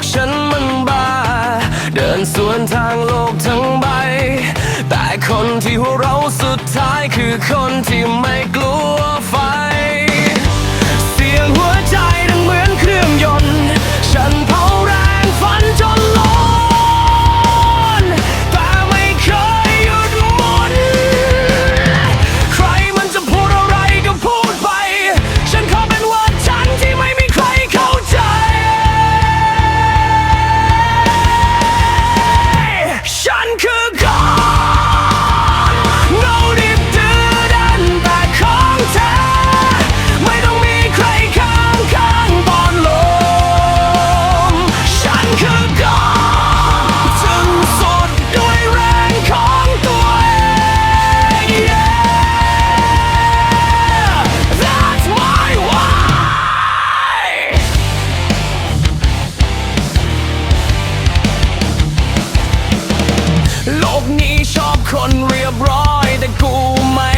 กฉันมันบ้า เดินสวนทางโลกทั้งใบ แต่คนที่หัวเราสุดท้ายคือคนที่ไม่กลัว นี้ชอบคนเรียบร้อยแต่กูไม่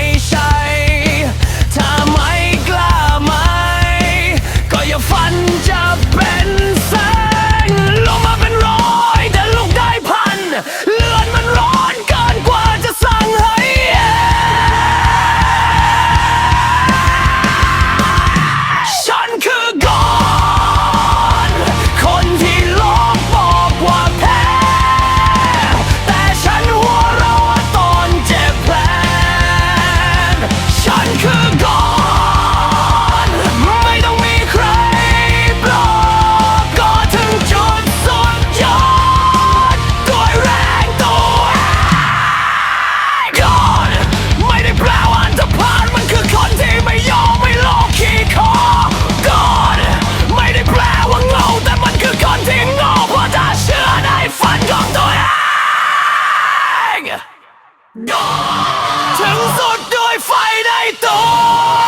anh Đó Chứng đôi phải đầy tôi!